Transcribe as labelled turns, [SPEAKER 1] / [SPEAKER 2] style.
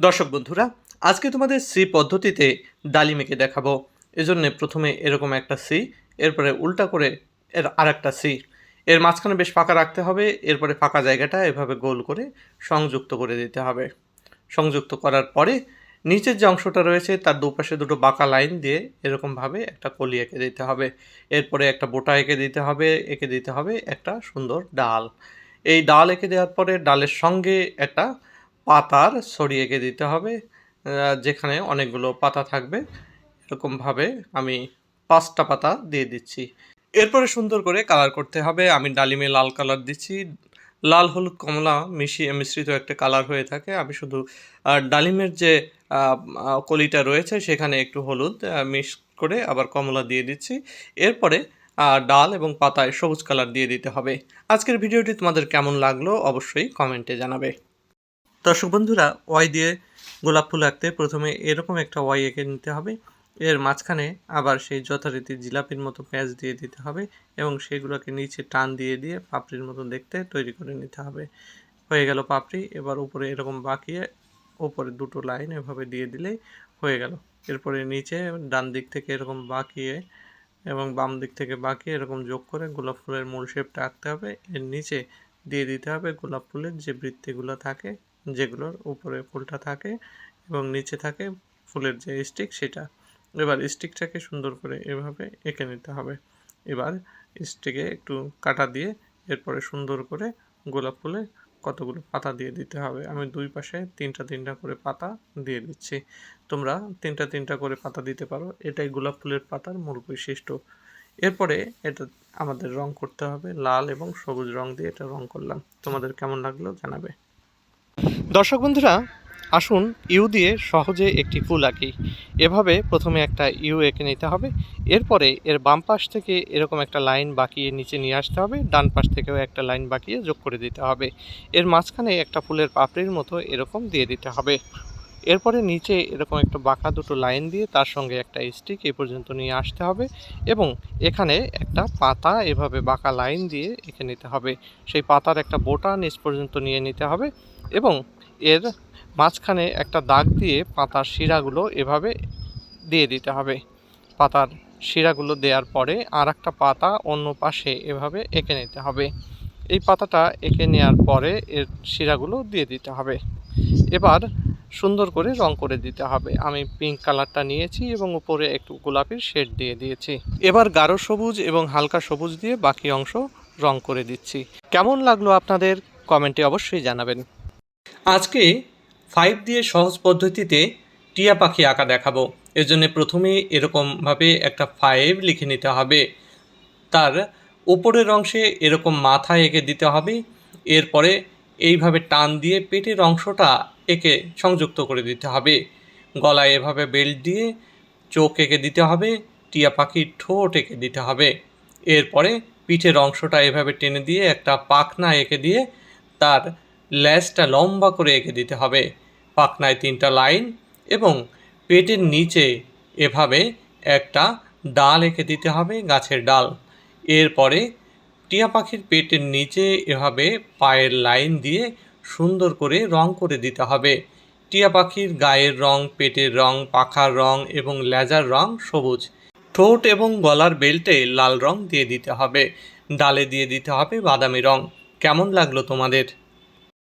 [SPEAKER 1] দর্শক বন্ধুরা, আজকে তোমাদের সি পদ্ধতিতে ডালিম এঁকে দেখাবো। এজন্য প্রথমে এরকম একটা সি, এরপরে উল্টা করে এর আর একটা সি। এর মাঝখানে বেশ ফাঁকা রাখতে হবে, এরপরে ফাঁকা জায়গাটা এভাবে গোল করে সংযুক্ত করে দিতে হবে। সংযুক্ত করার পরে নিচের যে অংশটা রয়েছে, তার দুপাশে দুটো বাঁকা লাইন দিয়ে এরকমভাবে একটা কলি এঁকে দিতে হবে। এরপরে একটা বোটা এঁকে দিতে হবে, এঁকে দিতে হবে একটা সুন্দর ডাল। এই ডাল এঁকে দেওয়ার পরে ডালের সঙ্গে একটা পাতার সরিয়ে দিতে হবে যেখানে অনেকগুলো পাতা থাকবে। এরকমভাবে আমি পাঁচটা পাতা দিয়ে দিচ্ছি। এরপরে সুন্দর করে কালার করতে হবে। আমি ডালিমে লাল কালার দিচ্ছি। লাল, হলুদ, কমলা মিশিয়ে মিশ্রিত একটা কালার হয়ে থাকে। আমি শুধু ডালিমের যে কলিটা রয়েছে, সেখানে একটু হলুদ মিক্স করে আবার কমলা দিয়ে দিচ্ছি। এরপরে ডাল এবং পাতায় সবুজ কালার দিয়ে দিতে হবে। আজকের ভিডিওটি তোমাদের কেমন লাগল অবশ্যই কমেন্টে জানাবে। দর্শক বন্ধুরা, ওয়াই দিয়ে গোলাপ ফুল আঁকতে প্রথমে এরকম একটা ওয়াই এঁকে নিতে হবে। এর মাঝখানে আবার সেই যথারীতি জিলাপির মতো প্যাঁচ দিয়ে দিতে হবে এবং সেগুলোকে নিচে টান দিয়ে দিয়ে পাপড়ির মতো দেখতে তৈরি করে নিতে হবে। হয়ে গেল পাপড়ি, এবার উপরে এরকম বাঁকিয়ে উপরে দুটো লাইন এভাবে দিয়ে দিলেই হয়ে গেল। এরপরে নিচে ডান দিক থেকে এরকম বাঁকিয়ে এবং বাম দিক থেকে বাঁকিয়ে এরকম যোগ করে গোলাপ ফুলের মূল শেপটা আঁকতে হবে। এর নিচে দিয়ে দিতে হবে গোলাপ ফুলের যে বৃত্তিগুলো থাকে যেগুলোর উপরে ফুলটা থাকে এবং নিচে থাকে ফুলের যে স্টিক সেটা। এবার স্টিকটাকে সুন্দর করে এভাবে এঁকে নিতে হবে। এবার স্টিকে একটু কাটা দিয়ে এরপরে সুন্দর করে গোলাপ ফুলে কতগুলো পাতা দিয়ে দিতে হবে। আমি দুই পাশে তিনটা তিনটা করে পাতা দিয়ে দিচ্ছি। তোমরা তিনটা তিনটা করে পাতা দিতে পারো। এটাই গোলাপ ফুলের পাতার মূল বৈশিষ্ট্য। এরপরে এটা আমাদের রং করতে হবে। লাল এবং সবুজ রং দিয়ে এটা রং করলাম। তোমাদের কেমন লাগল জানাবে। দর্শক বন্ধুরা, আসুন ইউ দিয়ে সহজে একটি ফুল আঁকি। এভাবে প্রথমে একটা ইউ এঁকে নিতে হবে, এরপরে এর বাম পাশ থেকে এরকম একটা লাইন বাঁকিয়ে নিচে নিয়ে আসতে হবে, ডান পাশ থেকেও একটা লাইন বাঁকিয়ে যোগ করে দিতে হবে। এর মাঝখানে একটা ফুলের পাপড়ির মতো এরকম দিয়ে দিতে হবে। এরপরে নিচে এরকম একটা বাঁকা দুটো লাইন দিয়ে তার সঙ্গে একটা স্টিক এ পর্যন্ত নিয়ে আসতে হবে এবং এখানে একটা পাতা এভাবে বাঁকা লাইন দিয়ে এঁকে নিতে হবে। সেই পাতার একটা বোটা নিচ পর্যন্ত নিয়ে নিতে হবে এবং এর মাঝখানে একটা দাগ দিয়ে পাতার শিরাগুলো এভাবে দিয়ে দিতে হবে। পাতার শিরাগুলো দেওয়ার পরে আর একটা পাতা অন্য পাশে এভাবে এঁকে নিতে হবে। এই পাতাটা এঁকে নেওয়ার পরে এর শিরাগুলো দিয়ে দিতে হবে। এবার সুন্দর করে রং করে দিতে হবে। আমি পিঙ্ক কালারটা নিয়েছি এবং উপরে একটু গোলাপির শেড দিয়ে দিয়েছি। এবার গাঢ় সবুজ এবং হালকা সবুজ দিয়ে বাকি অংশ রং করে দিচ্ছি। কেমন লাগল আপনাদের? কমেন্টে অবশ্যই জানাবেন। আজকে ফাইভ দিয়ে সহজ পদ্ধতিতে টিয়া পাখি আঁকা দেখাবো। এর জন্য প্রথমে এরকমভাবে একটা ফাইভ লিখে নিতে হবে। তার উপরের অংশে এরকম মাথা এঁকে দিতে হবে। এরপরে এইভাবে টান দিয়ে পেটের অংশটা এঁকে সংযুক্ত করে দিতে হবে। গলায় এভাবে বেল্ট দিয়ে চোখ এঁকে দিতে হবে। টিয়া পাখির ঠোঁট এঁকে দিতে হবে। এরপরে পিঠের অংশটা এভাবে টেনে দিয়ে একটা পাখনা এঁকে দিয়ে তার ল্যাজটা লম্বা করে এঁকে দিতে হবে। পাখনায় তিনটা লাইন এবং পেটের নিচে এভাবে একটা ডাল এঁকে দিতে হবে, গাছের ডাল। এরপরে টিয়া পাখির পেটের নিচে এভাবে পায়ের লাইন দিয়ে সুন্দর করে রং করে দিতে হবে। টিয়া পাখির গায়ের রং, পেটের রং, পাখার রং এবং লেজার রং সবুজ। ঠোঁট এবং গলার বেল্টে লাল রং দিয়ে দিতে হবে। ডালে দিয়ে দিতে হবে বাদামি রং। কেমন লাগল তোমাদের?